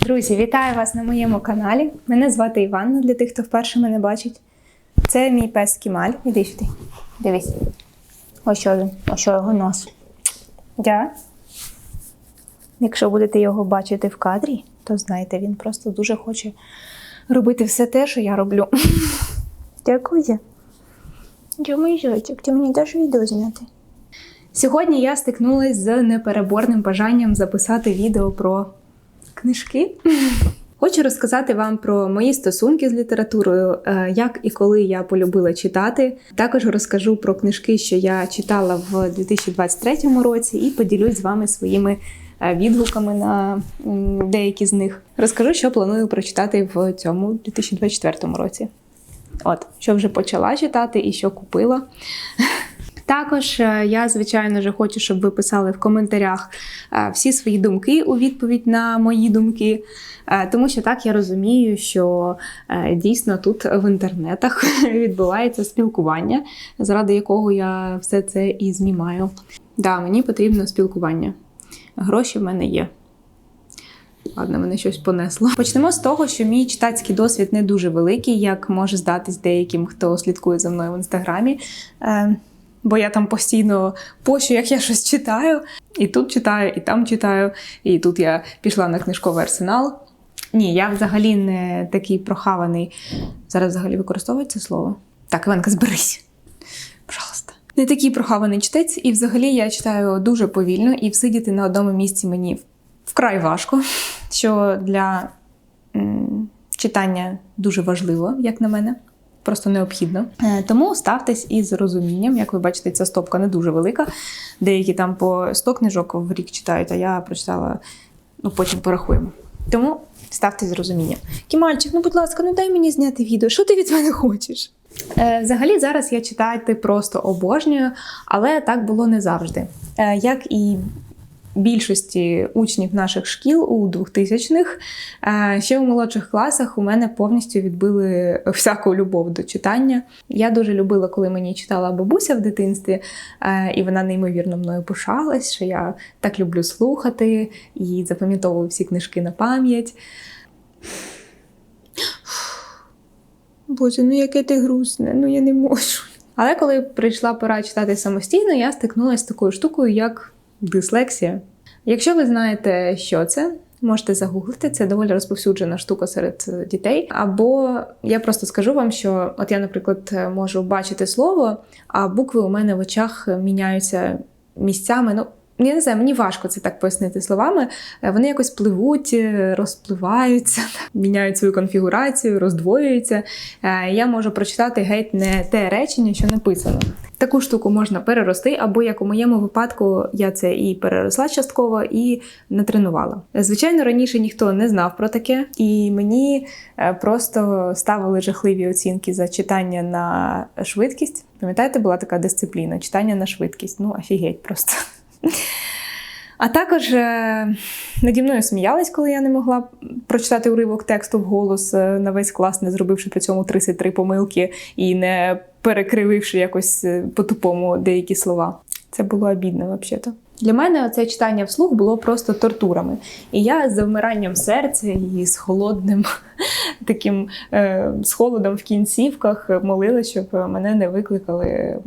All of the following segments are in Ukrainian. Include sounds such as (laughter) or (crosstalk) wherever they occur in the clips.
Друзі, вітаю вас на моєму каналі. Мене звати Іванна, для тих, хто вперше мене бачить. Це мій пес Кімаль. Іди сюди. Дивись. Ось що він, ось що його нос. Дя. Якщо будете його бачити в кадрі, то знаєте, він просто дуже хоче робити все те, що я роблю. (laughs) Дякую. Дякую, зайчик, ти мені даш відео зняти. Сьогодні я стикнулася з непереборним бажанням записати відео про книжки. Хочу розказати вам про мої стосунки з літературою, е, як і коли я полюбила читати. Також розкажу про книжки, що я читала в 2023 році, і поділюсь з вами своїми е, відгуками на деякі з них. Розкажу, що планую прочитати в цьому 2024 році. От, що вже почала читати і що купила. Також е, я, звичайно ж, хочу, щоб ви писали в коментарях е, всі свої думки у відповідь на мої думки. Е, Тому що так я розумію, що дійсно тут в інтернетах (laughs) відбувається спілкування, заради якого я все це і знімаю. Да, мені потрібно спілкування. Гроші в мене є. Ладно, мене щось понесло. Почнемо з того, що мій читацький досвід не дуже великий, як може здатись деяким, хто слідкує за мною в інстаграмі. Бо я там постійно пощу, як я щось читаю. І тут читаю, і там читаю, і тут я пішла на книжковий арсенал. Ні, я взагалі не такий прохаваний. Зараз взагалі використовується слово. Так, Іванка, зберись. Пожалуйста. Не такий прохаваний читець, і взагалі я читаю дуже повільно, і всидіти на одному місці мені вкрай важко, що для м, читання дуже важливо, як на мене. Просто необхідно. Е, Тому ставтесь із розумінням. Як ви бачите, ця стопка не дуже велика. Деякі там по 100 книжок в рік читають, а я прочитала, ну потім порахуємо. Тому ставте з розумінням. Кімальчик, ну будь ласка, ну дай мені зняти відео. Що ти від мене хочеш? Е, взагалі, зараз я читати просто обожнюю, але так було не завжди. Е, як і більшості учнів наших шкіл у 2000-х, е, ще у молодших класах у мене повністю відбили всяку любов до читання. Я дуже любила, коли мені читала бабуся в дитинстві, е, і вона неймовірно мною пишалась, що я так люблю слухати і запам'ятовую всі книжки на пам'ять. Боже, ну яке ти грустне, ну я не можу. Але коли прийшла пора читати самостійно, я стикнулася з такою штукою, як дислексія. Якщо ви знаєте, що це, можете загуглити, це доволі розповсюджена штука серед е, дітей. Або я просто скажу вам, що от я, наприклад, можу бачити слово, а букви у мене в очах міняються місцями. Ну, я не знаю, мені важко це так пояснити словами. Е, Вони якось пливуть, е, розпливаються, (laughs) міняють свою конфігурацію, роздвоюються. Е, Я можу прочитати геть не те речення, що написано. Таку штуку можна перерости, або як у моєму випадку я це і переросла частково, і натренувала. Звичайно, раніше ніхто не знав про таке, і мені просто ставили жахливі оцінки за читання на швидкість. Пам'ятаєте, була така дисципліна читання на швидкість. Ну, офігеть просто. А також е, наді мною сміялись, коли я не могла прочитати уривок тексту вголос е, на весь клас, не зробивши при цьому 33 помилки і не перекрививши якось е, по-тупому деякі слова. Це було обідно, взагалі. Для мене це читання вслух було просто тортурами. І я з завмиранням серця і з холодним (laughs) таким е, з холодом в кінцівках молила, щоб мене не викликали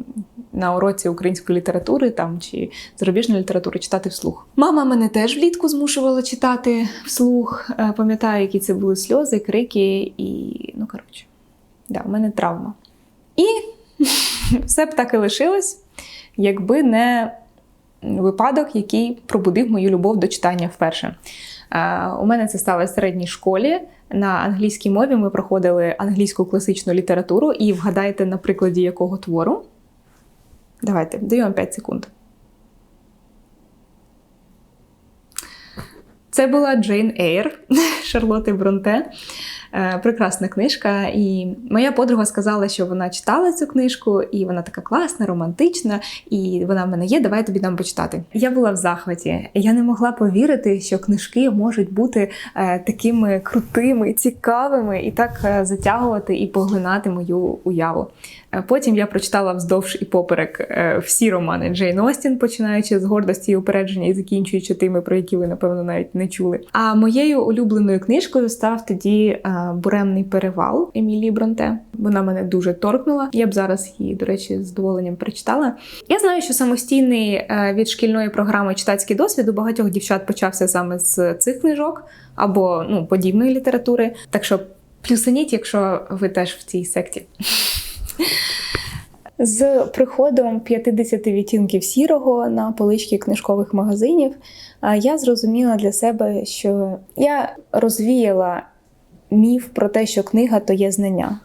на уроці української літератури там чи зарубіжної літератури читати вслух. Мама мене теж влітку змушувала читати вслух. Е, Пам'ятаю, які це були сльози, крики і ну коротше, да, у мене травма. І (laughs) все б так і лишилось, якби не випадок, який пробудив мою любов до читання вперше. Е, У мене це сталося в середній школі. На англійській мові ми проходили англійську класичну літературу, і вгадайте на прикладі якого твору. Давайте, даю вам 5 секунд. Це була Джейн Ейр (laughs) Шарлотти Бронте. Е, прекрасна книжка. І моя подруга сказала, що вона читала цю книжку, і вона така класна, романтична, і вона в мене є. Давай тобі дам почитати. Я була в захваті. Я не могла повірити, що книжки можуть бути е, такими крутими, цікавими і так е, затягувати і поглинати мою уяву. Е, Потім я прочитала вздовж і поперек е, всі романи Джейн Остін, починаючи з гордості і упередження і закінчуючи тими, про які ви напевно навіть не чули. А моєю улюбленою книжкою став тоді е, Буремний перевал Емілії Бронте. Вона мене дуже торкнула. Я б зараз її, до речі, з задоволенням прочитала. Я знаю, що самостійний від шкільної програми читацький досвід у багатьох дівчат почався саме з цих книжок або ну подібної літератури. Так що плюсаніть, якщо ви теж в цій секті. З приходом 50 відтінків сірого на полички книжкових магазинів я зрозуміла для себе, що я розвіяла міф про те, що книга то є знання.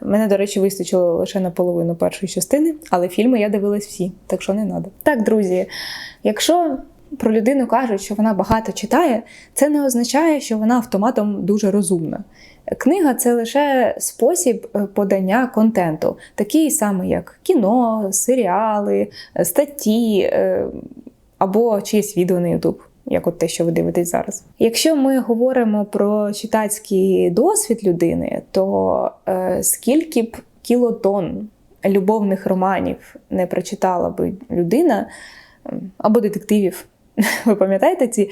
Мене, до речі, вистачило лише на половину першої частини, але фільми я дивилась всі, так що не треба. Так, друзі, якщо про людину кажуть, що вона багато читає, це не означає, що вона автоматом дуже розумна. Книга це лише спосіб е, подання контенту, такий самий, як кіно, серіали, е, статті е, або чиєсь відео на YouTube. Як от те, що ви дивитесь зараз. Якщо ми говоримо про читацький досвід людини, то е, скільки б кілотон любовних романів не прочитала би людина або детективів, (laughs) ви пам'ятаєте ці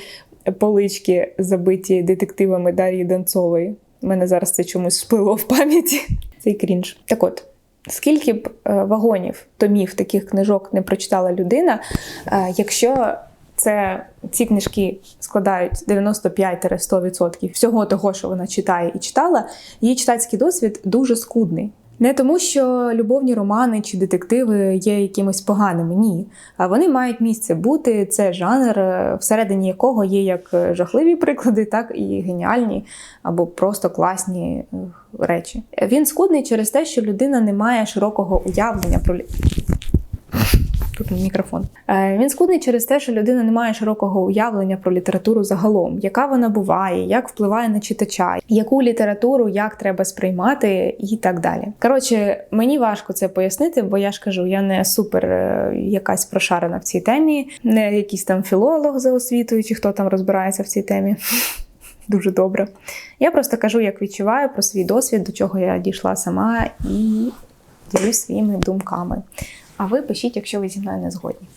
полички, забиті детективами Дар'ї Донцової? Мене зараз це чомусь сплило в пам'яті. Цей крінж. Так от, скільки б е, вагонів, томів таких книжок не прочитала людина, е, якщо це ці книжки складають 95-100% всього того, що вона читає і читала, її читацький досвід дуже скудний. Не тому, що любовні романи чи детективи є якимось поганими, ні. А вони мають місце бути. Це жанр, е, всередині якого є як жахливі приклади, так і геніальні або просто класні е, речі. Він скудний через те, що людина не має широкого уявлення про Тут мікрофон. Е, Він скудний через те, що людина не має широкого уявлення про літературу загалом, яка вона буває, як впливає на читача, яку літературу як треба сприймати, і так далі. Коротше, мені важко це пояснити, бо я ж кажу, я не супер е, якась прошарена в цій темі, не якийсь там філолог за освітою, чи хто там розбирається в цій темі. (laughs) Дуже добре. Я просто кажу, як відчуваю про свій досвід, до чого я дійшла сама, і ділюсь своїми думками. А ви пишіть, якщо ви зі мною не згодні.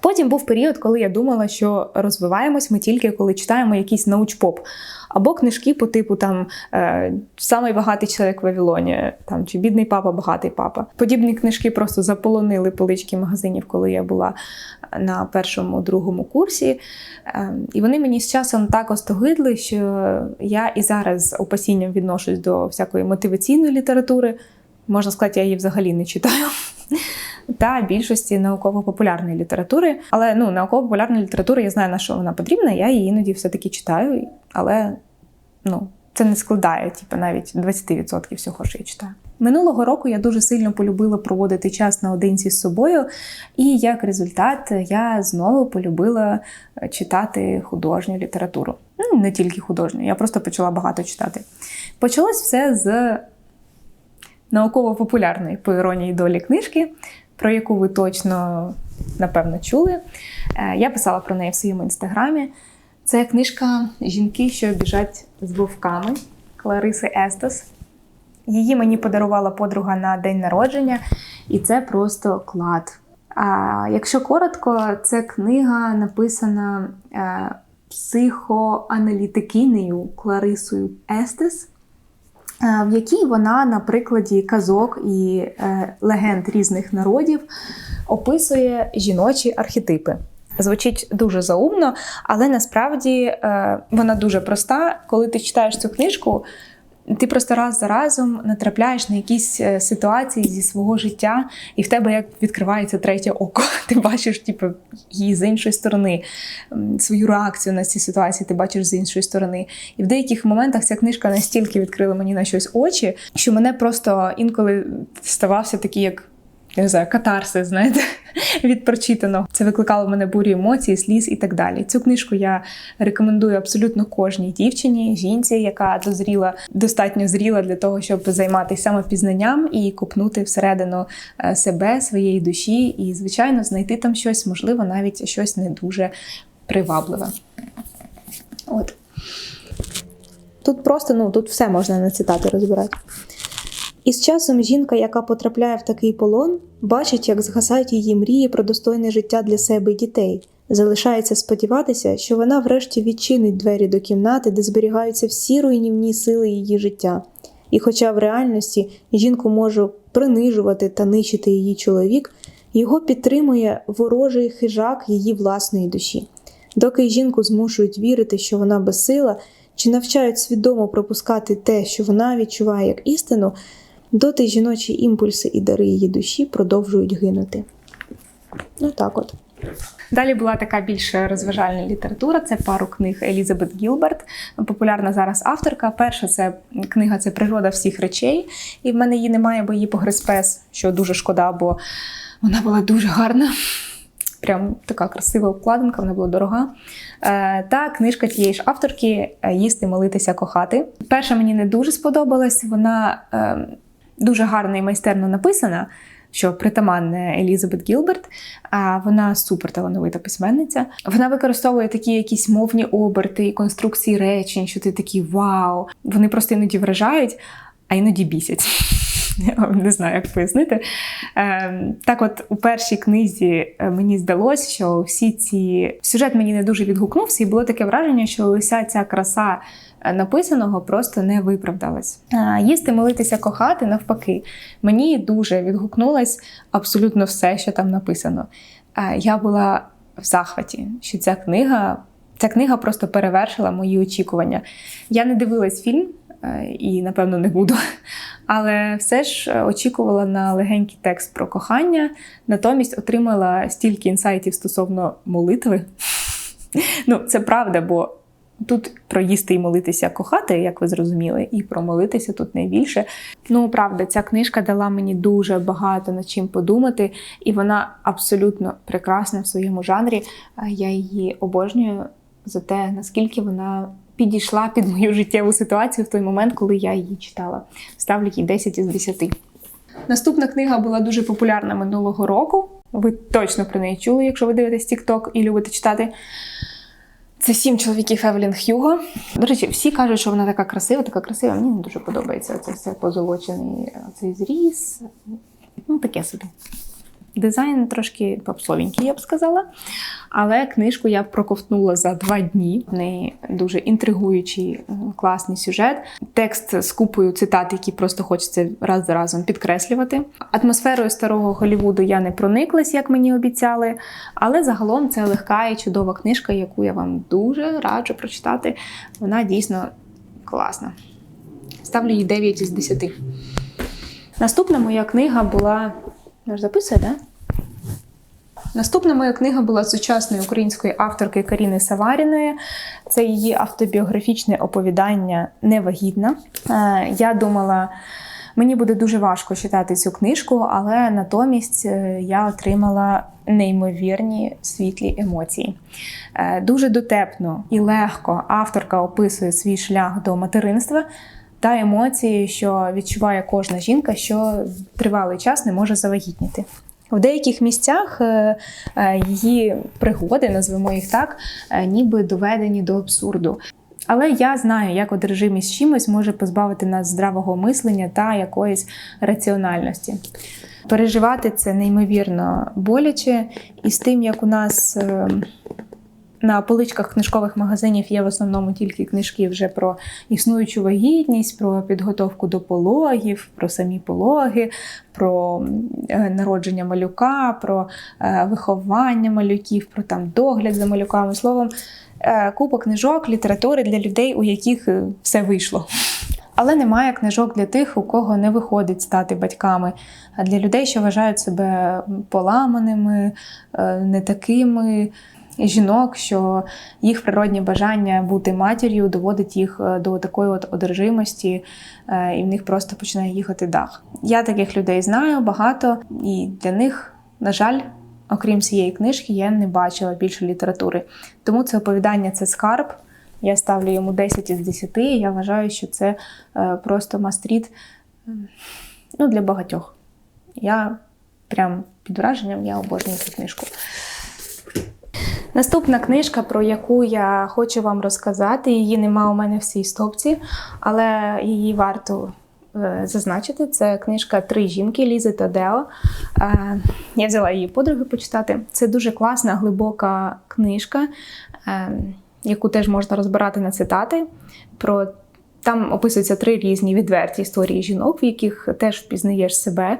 Потім був період, коли я думала, що розвиваємось ми тільки коли читаємо якийсь научпоп. Або книжки по типу там е, Самий багатий чоловік в Вавилоні, там чи Бідний папа, багатий папа. Подібні книжки просто заполонили полички магазинів, коли я була на першому другому курсі. Е, і вони мені з часом так остогидли, що я і зараз з опасінням відношусь до всякої мотиваційної літератури. Можна сказати, я її взагалі не читаю. Та більшості науково-популярної літератури. Але ну, науково-популярна література, я знаю, на що вона потрібна, я її іноді все-таки читаю, але ну, це не складає типу, навіть 20% всього, що я читаю. Минулого року я дуже сильно полюбила проводити час наодинці з собою, і як результат я знову полюбила читати художню літературу. Ну, не тільки художню, я просто почала багато читати. Почалось все з науково-популярної по іронії долі книжки, про яку ви точно напевно чули. Е, Я писала про неї в своєму інстаграмі. Це книжка Жінки, що біжать з вовками Клариси Естас. Її мені подарувала подруга на день народження, і це просто клад. А якщо коротко, це книга написана е, психоаналітикинею Кларисою Естес, в якій вона на прикладі казок і е, легенд різних народів описує жіночі архетипи. Звучить дуже заумно, але насправді е, вона дуже проста. Коли ти читаєш цю книжку, ти просто раз за разом натрапляєш на якісь е, ситуації зі свого життя, і в тебе як відкривається третє око. (laughs) Ти бачиш типу, її з іншої сторони, свою реакцію на ці ситуації ти бачиш з іншої сторони. І в деяких моментах ця книжка настільки відкрила мені на щось очі, що мене просто інколи ставався такий як я не знаю, катарсис, знаєте, (laughs) від прочитаного. Це викликало в мене бурю емоцій, сліз і так далі. Цю книжку я рекомендую абсолютно кожній дівчині, жінці, яка дозріла, достатньо зріла для того, щоб займатися самопізнанням і купнути всередину е, себе, своєї душі, і, звичайно, знайти там щось, можливо, навіть щось не дуже привабливе. От. Тут просто, ну, тут все можна на цитати розбирати. І з часом жінка, яка потрапляє в такий полон, бачить, як згасають її мрії про достойне життя для себе і дітей. Залишається сподіватися, що вона врешті відчинить двері до кімнати, де зберігаються всі руйнівні сили її життя. І хоча в реальності жінку може принижувати та нищити її чоловік, його підтримує ворожий хижак її власної душі. Доки жінку змушують вірити, що вона безсила, чи навчають свідомо пропускати те, що вона відчуває як істину, доти жіночі імпульси і дари її душі продовжують гинути. Ну так от. Далі була така більш розважальна література. Це пару книг Елізабет Гілберт, популярна зараз авторка. Перша це книга це Природа всіх речей. І в мене її немає, бо її погриз що дуже шкода, бо вона була дуже гарна. Прям така красива обкладинка, вона була дорога. Е, Та книжка тієї ж авторки Їсти, молитися, кохати. Перша мені не дуже сподобалась. Вона е, дуже гарно і майстерно написана, що притаманне Елізабет Гілберт. А вона суперталановита письменниця. Вона використовує такі якісь мовні оберти і конструкції речень, що ти такий вау. Вони просто іноді вражають, а іноді бісять. Я (laughs) не знаю, як пояснити. Е, Так, от у першій книзі е, мені здалося, що всі ці сюжет мені не дуже відгукнувся, і було таке враження, що вся ця краса написаного просто не виправдалась. Їсти, молитися, кохати навпаки. Мені дуже відгукнулось абсолютно все, що там написано. Я була в захваті, що ця книга. Ця книга просто перевершила мої очікування. Я не дивилась фільм і, напевно, не буду. (laughs) Але все ж очікувала на легенький текст про кохання, натомість отримала стільки інсайтів стосовно молитви. (laughs) Ну, це правда, бо тут про їсти і молитися кохати, як ви зрозуміли, і про молитися тут найбільше. Ну, правда, ця книжка дала мені дуже багато над чим подумати, і вона абсолютно прекрасна в своєму жанрі. Е, Я її обожнюю за те, наскільки вона підійшла під мою життєву ситуацію в той момент, коли я її читала. Ставлю їй 10 із 10. Наступна книга була дуже популярна минулого року. Ви точно про неї чули, якщо ви дивитесь TikTok і любите читати. Це сім чоловіків Евелін Х'юго. До речі, всі кажуть, що вона така красива, така красива. Мені не дуже подобається це все позолочений цей зріз. Ну, таке собі. Дизайн трошки попсовенький, я б сказала. Але книжку я проковтнула за два дні. В неї дуже інтригуючий, класний сюжет. Текст з купою цитат, які просто хочеться раз за разом підкреслювати. Атмосферою старого Голлівуду я не прониклась, як мені обіцяли. Але загалом це легка і чудова книжка, яку я вам дуже раджу прочитати. Вона дійсно класна. Ставлю їй 9 із 10. Наступна моя книга була. Наш записує, так? Да? Наступна моя книга була сучасної української авторки Каріни Саваріної. Це її автобіографічне оповідання Невагітна. Е, Я думала, мені буде дуже важко читати цю книжку, але натомість е, я отримала неймовірні світлі емоції. Е, Дуже дотепно і легко авторка описує свій шлях до материнства. Та емоції, що відчуває кожна жінка, що тривалий час не може завагітніти. В деяких місцях е, е, її пригоди, назвемо їх так, е, ніби доведені до абсурду. Але я знаю, як одержимість чимось може позбавити нас здравого мислення та якоїсь раціональності. Переживати це неймовірно боляче, і з тим, як у нас на поличках книжкових магазинів є в основному тільки книжки вже про існуючу вагітність, про підготовку до пологів, про самі пологи, про е, народження малюка, про е, виховання малюків, про там догляд за малюками. Словом, е, купа книжок, літератури для людей, у яких все вийшло. Але немає книжок для тих, у кого не виходить стати батьками, а для людей, що вважають себе поламаними, не такими. Жінок, що їх природні бажання бути матір'ю доводить їх е, до такої от одержимості, е, і в них просто починає їхати дах. Я таких людей знаю багато, і для них, на жаль, окрім цієї книжки, я не бачила більше літератури. Тому це оповідання це скарб. Я ставлю йому 10 із 10. і Я вважаю, що це е, просто мастріт ну, для багатьох. Я прям під враженням я обожнюю цю книжку. Наступна книжка, про яку я хочу вам розказати, її нема у мене в цій стопці, але її варто е, зазначити. Це книжка Три жінки Лізи та Део. Е, я взяла її подруги почитати. Це дуже класна, глибока книжка, е, яку теж можна розбирати на цитати. Про там описуються три різні відверті історії жінок, в яких теж впізнаєш себе.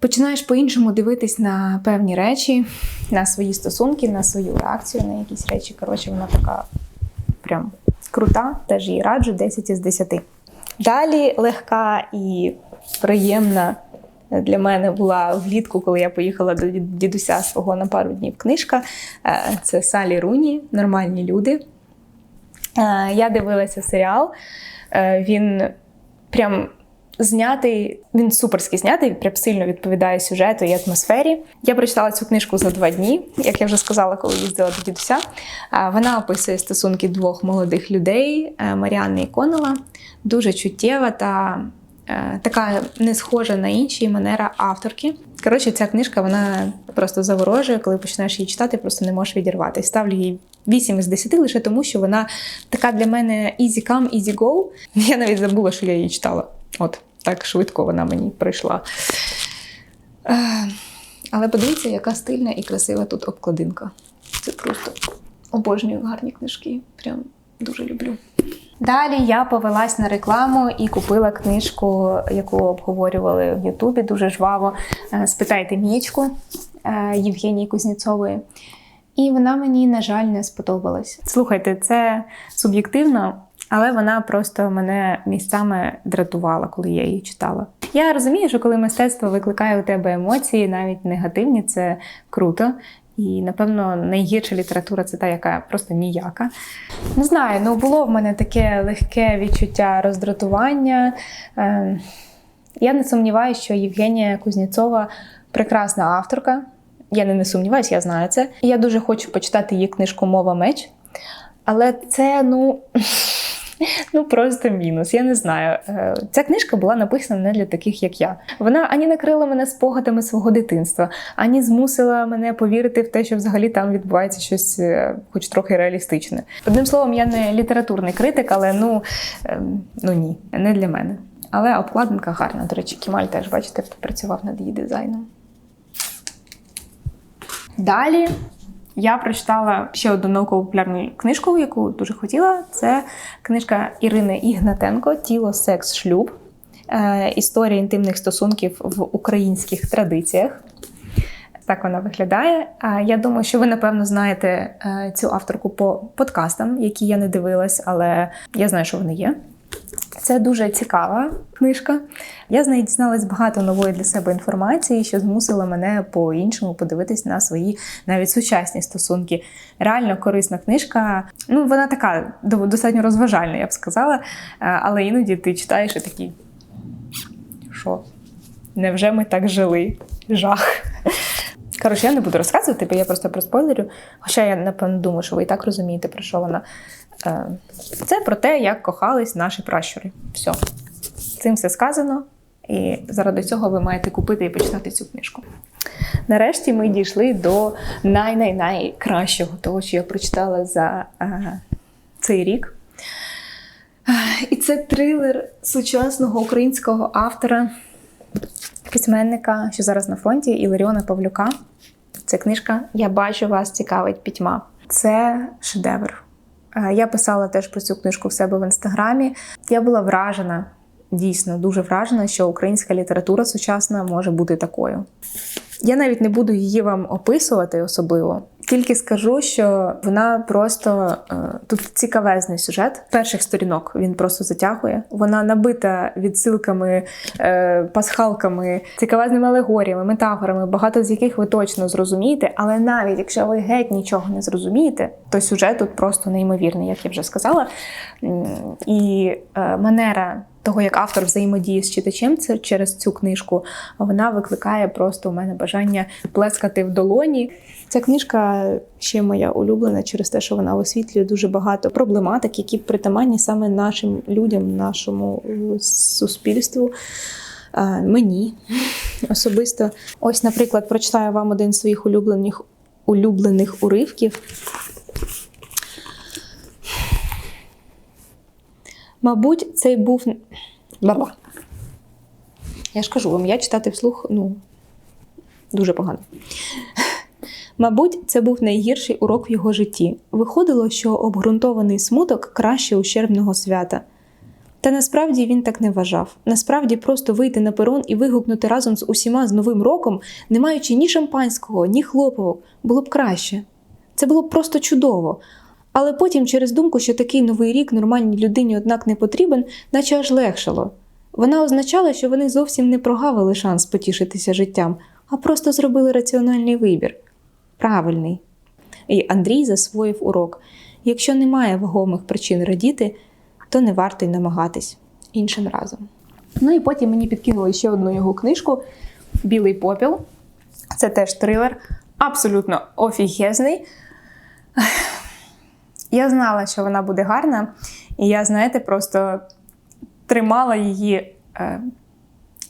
Починаєш по-іншому дивитись на певні речі, на свої стосунки, на свою реакцію на якісь речі. Коротше, вона така прям крута, теж її раджу 10 із 10. Далі легка і приємна для мене була влітку, коли я поїхала до дідуся свого на пару днів книжка. Е, це Салі Руні, Нормальні люди. Е, я дивилася серіал. Е, він прям знятий, він суперський знятий, прям сильно відповідає сюжету і атмосфері. Я прочитала цю книжку за два дні, як я вже сказала, коли їздила до дідуся. Вона описує стосунки двох молодих людей е, Маріанни і Конова. Дуже чуттєва та е, така не схожа на інші манера авторки. Коротше, ця книжка вона просто заворожує, коли починаєш її читати, просто не можеш відірвати. Ставлю їй 8 із 10 лише тому, що вона така для мене easy come, easy go. Я навіть забула, що я її читала. От так швидко вона мені прийшла. Е, але подивіться, яка стильна і красива тут обкладинка. Це просто обожнюю гарні книжки. Прям дуже люблю. Далі я повелась на рекламу і купила книжку, яку обговорювали в Ютубі дуже жваво. Е, Спитайте Мічку е, Євгенії Кузніцової. І вона мені, на жаль, не сподобалась. Слухайте, це суб'єктивно, але вона просто мене місцями дратувала, коли я її читала. Я розумію, що коли мистецтво викликає у тебе емоції, навіть негативні, це круто. І, напевно, найгірша література це та, яка просто ніяка. Не знаю, ну було в мене таке легке відчуття роздратування. Ем, я не сумніваюся, що Євгенія Кузніцова прекрасна авторка. Я не, не сумніваюся, я знаю це. Я дуже хочу почитати її книжку Мова меч. Але це, ну. (laughs) (laughs) Ну просто мінус. Я не знаю. Е, ця книжка була написана не для таких, як я. Вона ані накрила мене спогадами свого дитинства, ані змусила мене повірити в те, що взагалі там відбувається щось, е, хоч трохи реалістичне. Одним словом, я не літературний критик, але ну, ем, ну ні, не для мене. Але обкладинка гарна. До речі, Кімаль теж, бачите, працював над її дизайном. Далі я прочитала ще одну науково-популярну книжку, яку дуже хотіла. Це книжка Ірини Ігнатенко Тіло, секс, шлюб. Е, історія інтимних стосунків в українських традиціях. Так вона виглядає. Я думаю, що ви, напевно, знаєте е, цю авторку по подкастам, які я не дивилась, але я знаю, що вони є. Це дуже цікава книжка. Я з неї дізналась багато нової для себе інформації, що змусила мене по-іншому подивитись на свої навіть сучасні стосунки. Реально корисна книжка. Ну, вона така достатньо розважальна, я б сказала. Е, але іноді ти читаєш і такий. Що? Невже ми так жили? Жах. Коротше, я не буду розказувати, бо я просто про спойлерю. Хоча я, напевно, думаю, що ви і так розумієте, про що вона. Е, це про те, як кохались наші пращури. Все. Цим все сказано. І заради цього ви маєте купити і почитати цю книжку. Нарешті ми дійшли до най-най-найкращого того, що я прочитала за е, цей рік. І це трилер сучасного українського автора, письменника, що зараз на фронті, Іларіона Павлюка. Це книжка Я бачу вас цікавить пітьма. Це шедевр. Е, я писала теж про цю книжку в себе в інстаграмі. Я була вражена, дійсно дуже вражена, що українська література сучасна може бути такою. Я навіть не буду її вам описувати особливо. Тільки скажу, що вона просто е, тут цікавезний сюжет. Перших сторінок він просто затягує. Вона набита відсилками, е, пасхалками, цікавезними алегоріями, метафорами, багато з яких ви точно зрозумієте. Але навіть якщо ви геть нічого не зрозумієте, то сюжет тут просто неймовірний, як я вже сказала. І е, манера того, як автор взаємодіє з читачем це через цю книжку, вона викликає просто у мене бажання плескати в долоні. Ця книжка ще моя улюблена через те, що вона висвітлює дуже багато проблематик, які притаманні саме нашим людям, нашому суспільству. е, Мені особисто. Ось, наприклад, прочитаю вам один з своїх улюблених улюблених уривків. Мабуть, цей був. Баба. Я ж кажу вам, я читати вслух, ну, дуже погано. (laughs) Мабуть, це був найгірший урок в його житті. Виходило, що обґрунтований смуток краще ущербного свята. Та насправді він так не вважав. Насправді, просто вийти на перон і вигукнути разом з усіма з Новим роком, не маючи ні шампанського, ні хлоповок, було б краще. Це було б просто чудово. Але потім, через думку, що такий новий рік нормальній людині, однак, не потрібен, наче аж легшало. Вона означала, що вони зовсім не прогавили шанс потішитися життям, а просто зробили раціональний вибір. Правильний. І Андрій засвоїв урок. Якщо немає вагомих причин радіти, то не варто й намагатись іншим разом. Ну і потім мені підкинули ще одну його книжку Білий попіл. Це теж трилер, абсолютно офігезний. Я знала, що вона буде гарна, і я, знаєте, просто тримала її. е,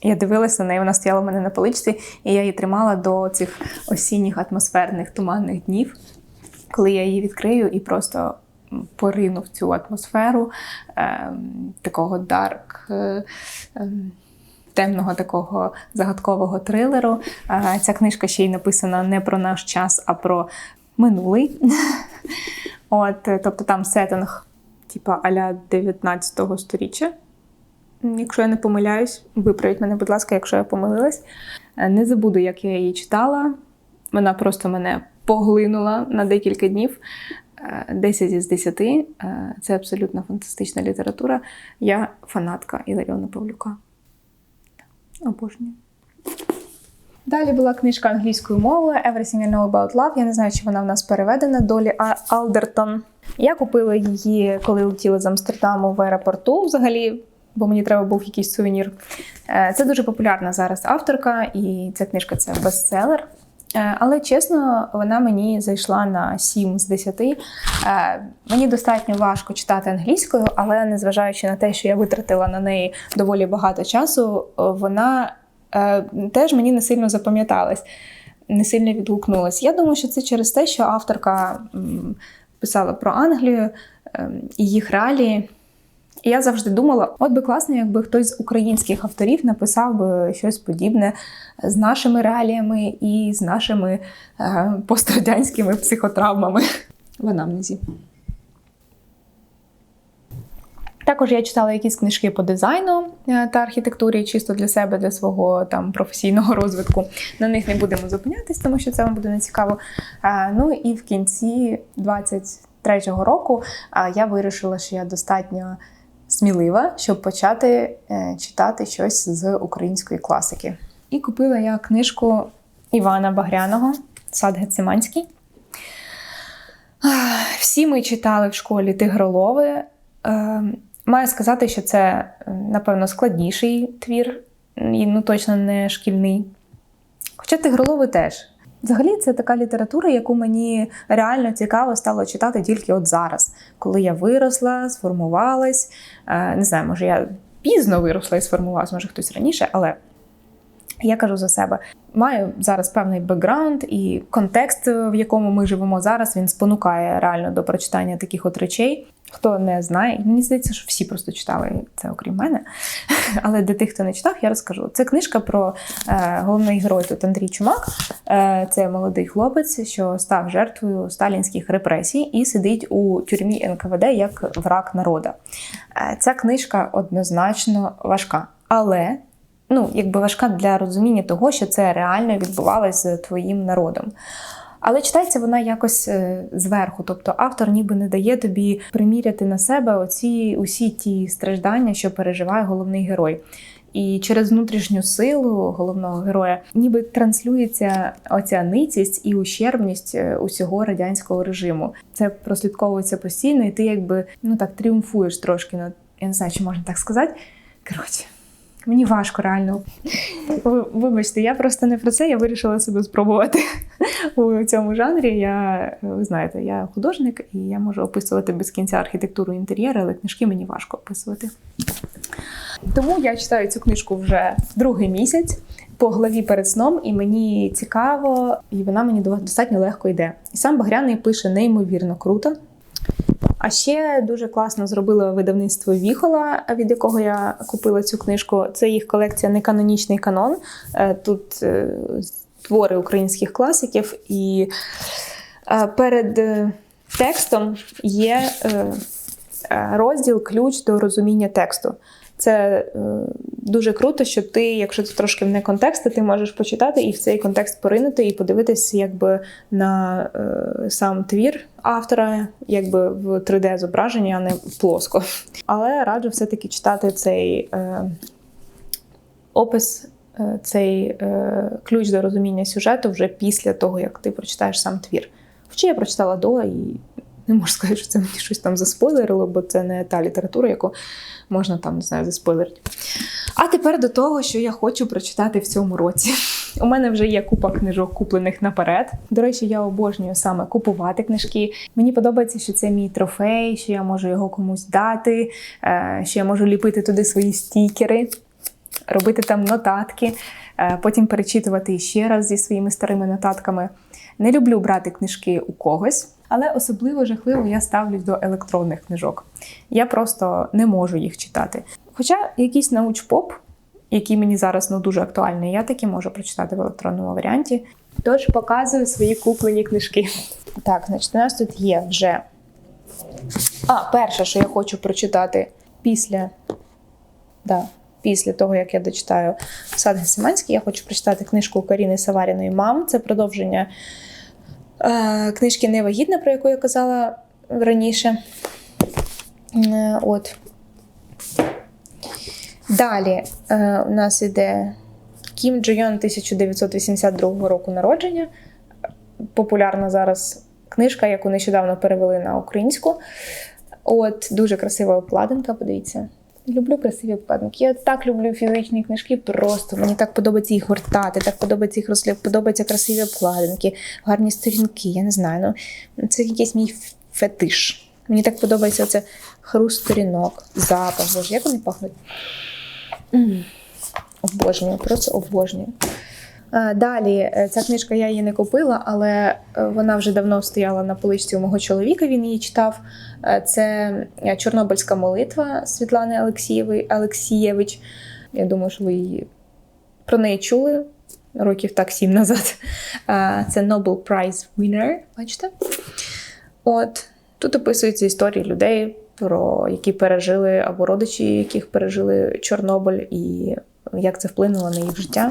Я дивилася на неї, вона стояла в мене на поличці, і я її тримала до цих осінніх атмосферних туманних днів, коли я її відкрию і просто порину в цю атмосферу е, такого дарк. Е, Темного такого загадкового трилеру. Ця книжка ще й написана не про наш час, а про минулий. (laughs) От, е, тобто там сеттинг, типа аля 19-го сторіччя. Якщо я не помиляюсь, виправіть мене, будь ласка, якщо я помилилась. Е, Не забуду, як я її читала. Вона просто мене поглинула на декілька днів. Е, 10 із 10. Е, Це абсолютно фантастична література. Я фанатка Іларіона Павлюка. Обожнюю. Далі була книжка англійською мовою Everything I Know About Love. Я не знаю, чи вона в нас переведена. Долі Алдертон. Я купила її, коли летіла з Амстердаму в аеропорту взагалі, бо мені треба був якийсь сувенір. Е, Це дуже популярна зараз авторка, і ця книжка це бестселер. Е, Але чесно, вона мені зайшла на 7 з 10. Е, Мені достатньо важко читати англійською, але незважаючи на те, що я витратила на неї доволі багато часу, вона теж мені не сильно запам'яталась, не сильно відгукнулась. Я думаю, що це через те, що авторка писала про Англію ем, і їх реалії. І я завжди думала, от би класно, якби хтось з українських авторів написав би щось подібне з нашими реаліями і з нашими е, пострадянськими психотравмами в анамнезі. Також я читала якісь книжки по дизайну е, та архітектурі, чисто для себе, для свого там професійного (laughs) розвитку. На них не будемо зупинятись, тому що це вам буде нецікаво. Е, Ну і в кінці 23-го року е, я вирішила, що я достатньо смілива, щоб почати читати щось з української класики. І купила я книжку Івана Багряного Сад Гециманський. Всі ми читали в школі Тигролови. Маю сказати, що це, е, напевно, складніший твір, і ну точно не шкільний. Хоча Тигролови теж. Взагалі, це така література, яку мені реально цікаво стало читати тільки от зараз, коли я виросла, сформувалась. Е, Не знаю, може, я пізно виросла і сформувалась, може хтось раніше, але я кажу за себе. Маю зараз певний бекграунд і контекст, в якому ми живемо зараз, він спонукає реально до прочитання таких от речей. Хто не знає, мені здається, що всі просто читали це, окрім мене. (laughs) Але для тих, хто не читав, я розкажу. Це книжка про е, головний герой тут Андрій Чумак. Е, це молодий хлопець, що став жертвою сталінських репресій і сидить у тюрмі НКВД як враг народа. Е, ця книжка однозначно важка, але ну, якби важка для розуміння того, що це реально відбувалося з твоїм народом. Але читається вона якось е, зверху, тобто автор ніби не дає тобі приміряти на себе оці усі ті страждання, що переживає головний герой. І через внутрішню силу головного героя ніби транслюється оця ницість і ущербність е, усього радянського режиму. Це прослідковується постійно, і ти якби ну так тріумфуєш трошки над я не знаю, чи можна так сказати. Коротше, мені важко реально. Вибачте, я просто не про це. Я вирішила себе спробувати у цьому жанрі. Я, ви знаєте, я художник і я можу описувати без кінця архітектуру інтер'єру, але книжки мені важко описувати. Тому я читаю цю книжку вже другий місяць по главі перед сном, і мені цікаво, і вона мені достатньо легко йде. І сам Багряний пише неймовірно круто. А ще дуже класно зробило видавництво Віхола, від якого я купила цю книжку. Це їх колекція Неканонічний канон. Е, тут е, твори українських класиків, і е, перед текстом є розділ ключ до розуміння тексту. Це е, дуже круто, що ти, якщо ти трошки вне контексту, ти можеш почитати і в цей контекст поринути, і подивитися якби на е, сам твір автора, якби в 3D-зображенні, а не плоско. Але раджу все-таки читати цей е, опис, цей е, ключ до розуміння сюжету вже після того, як ти прочитаєш сам твір. Хоча я прочитала до і не можу сказати, що це мені щось там заспойлерило, бо це не та література, яку можна там не знаю, заспойлерити. А тепер до того, що я хочу прочитати в цьому році. У мене вже є купа книжок, куплених наперед. До речі, я обожнюю саме купувати книжки. Мені подобається, що це мій трофей, що я можу його комусь дати, е, що я можу ліпити туди свої стікери, робити там нотатки, е, потім перечитувати ще раз зі своїми старими нотатками. Не люблю брати книжки у когось. Але особливо жахливо я ставлюсь до електронних книжок. Я просто не можу їх читати. Хоча якийсь науч-поп, який мені зараз ну, дуже актуальний, я таки можу прочитати в електронному варіанті. Тож показую свої куплені книжки. Так, значить, у нас тут є вже. А, перше, що я хочу прочитати після. Да, Після того, як я дочитаю Сад Гесиманський, я хочу прочитати книжку Каріни Саваріної Мам. Це продовження книжки Невагітна, про яку я казала раніше. Е, от. Далі е, у нас іде Кім Джойон 1982 року народження. Популярна зараз книжка, яку нещодавно перевели на українську. От, Дуже красива обкладинка, подивіться. Люблю красиві обкладинки. Я так люблю фізичні книжки. Просто мені так подобається їх гортати, так подобається їх розслів, подобаються красиві обкладинки, гарні сторінки. Я не знаю. Ну це якийсь мій фетиш. Мені так подобається оце хруст сторінок, запах. Боже, як вони пахнуть? Обожнюю, просто обожнюю. Е, далі, е, ця книжка я її не купила, але е, вона вже давно стояла на поличці у мого чоловіка. Він її читав. Це Чорнобильська молитва Світлани Олексієвич. Я думаю, що ви її про неї чули років так сім назад. Це Nobel Prize Winner, бачите? От тут описуються історії людей, про які пережили або родичі, яких пережили Чорнобиль, і як це вплинуло на їх життя.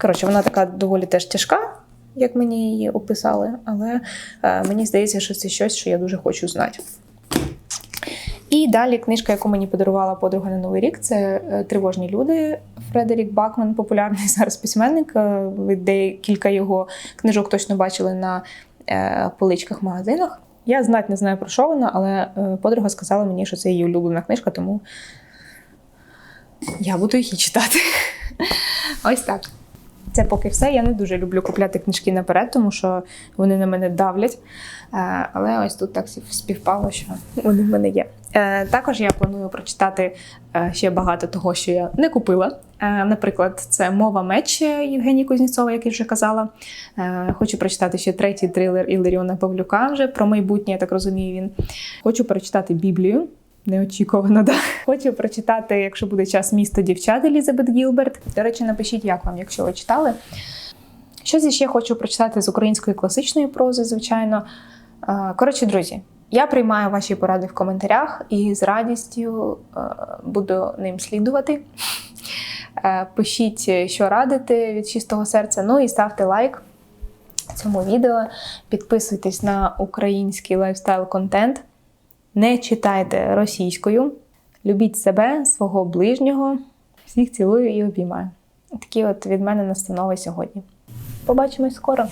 Коротше, вона така доволі теж тяжка, як мені її описали, але е, мені здається, що це щось, що я дуже хочу знати. І далі книжка, яку мені подарувала подруга на Новий рік, це е, Тривожні люди. Фредерік Бакман, популярний (laughs) зараз письменник. Е, ви декілька його книжок точно бачили на поличках магазинах. Я знати не знаю про що вона, але подруга сказала мені, що це її улюблена книжка, тому я буду її читати. (laughs) Ось так. Це поки все. Я не дуже люблю купляти книжки наперед, тому що вони на мене давлять. Е, але ось тут так співпало, що вони в мене є. Е, також я планую прочитати е, ще багато того, що я не купила. Наприклад, це мова меч Євгенії Кузніцова, як я вже казала. Хочу прочитати ще третій трилер Іларіона Павлюка вже про майбутнє, я так розумію. Він хочу прочитати Біблію. Неочікувано, да. Хочу прочитати, якщо буде час місто дівчат Елізабет Гілберт. До речі, напишіть, як вам, якщо ви читали. Щось ще хочу прочитати з української класичної прози, звичайно. Коротше, друзі, я приймаю ваші поради в коментарях і з радістю буду ним слідувати. Пишіть, що радите від чистого серця. Ну і ставте лайк. цьому відео. Підписуйтесь на український лайфстайл контент. Не читайте російською. Любіть себе, свого ближнього. Всіх цілую і обіймаю. Такі от від мене настанови сьогодні. Побачимось скоро!